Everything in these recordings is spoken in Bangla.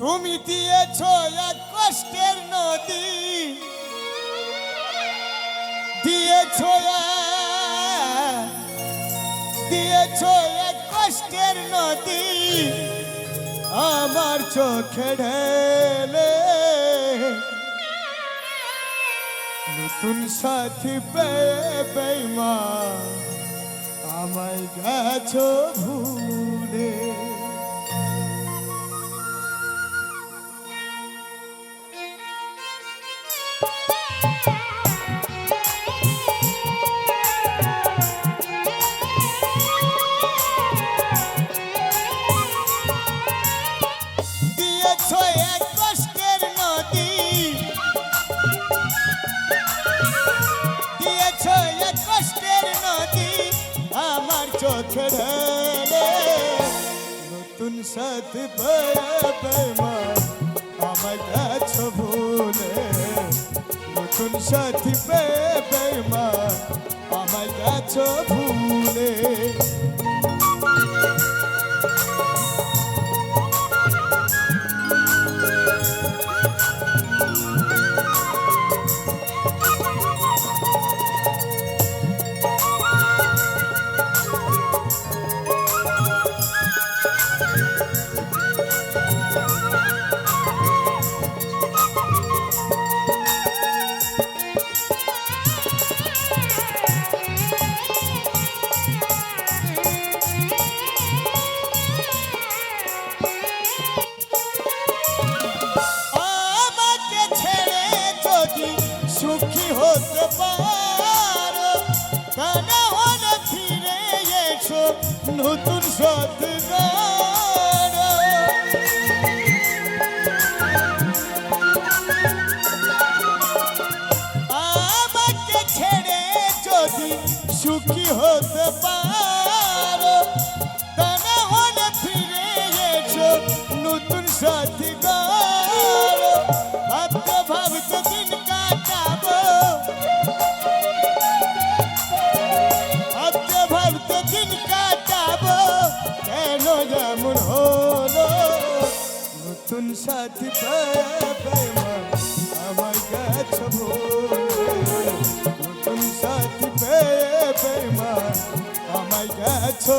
তুমি দিয়েছ এক কষ্টের নদী। দিয়েছ দিয়েছ এক কষ্টের নদী। আমার চোখে ঢেলে। নতুন সাথী পেয়ে বেমা আমায় গেছো ভুলে। ঢেলে নতুন সাথ বেমান গেছ ভুলে। নতুন সাথী বেমান গেছ ভুলে। নতুন সৎগার নতুন সাথী পেয়ে আমার কাছে নতুন সাথী পেয়ে আমার কাছে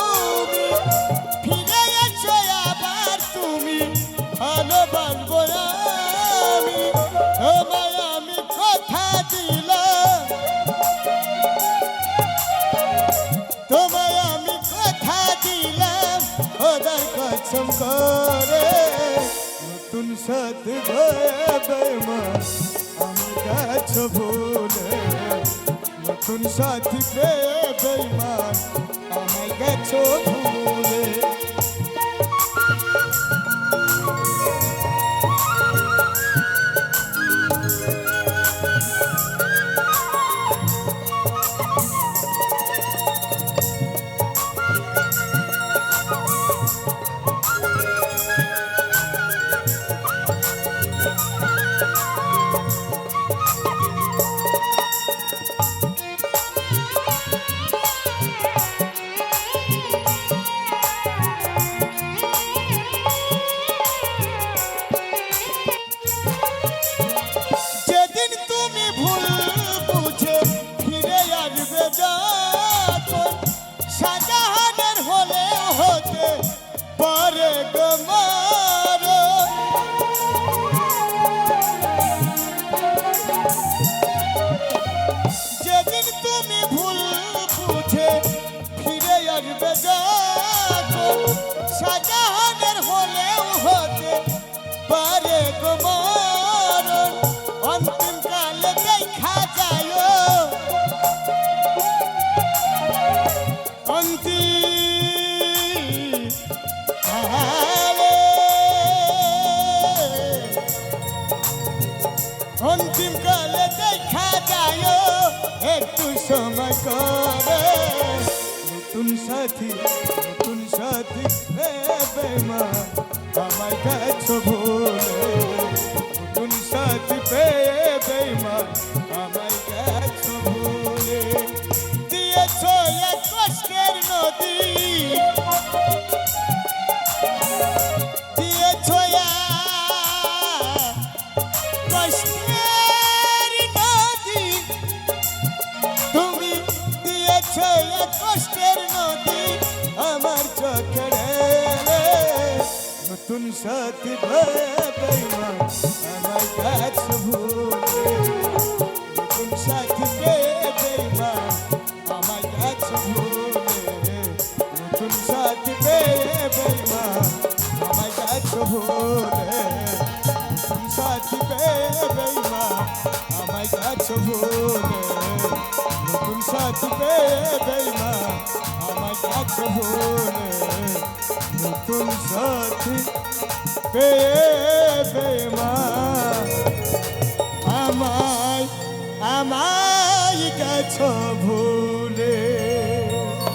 ওদের কসম করে নতুন সাথ বেমান আমি গাছ ভুলে নতুন সাথী পেয়ে বেমান আমায় গেছো ভুলে শান্তি। অন্তিম কালে দেখা যায় একটু সময় করে। নতুন সাথী নতুন সাথী আমার কাছে ভুলে। নতুন সাথী কষ্টের নদী আমার চোখে। নতুন সাথী আমার কাছ ভুলে। নতুন সাথী আমার কাছ ভুলে। নতুন সাথী আমার কাছ ভুলে। নতুন সাথী আমার কাছ ভুলে। সাথী পেয়ে মা আমার কাছ ভুলে নতুন সাথী পেয়ে মা আমায় আমায় কাছ ভুলে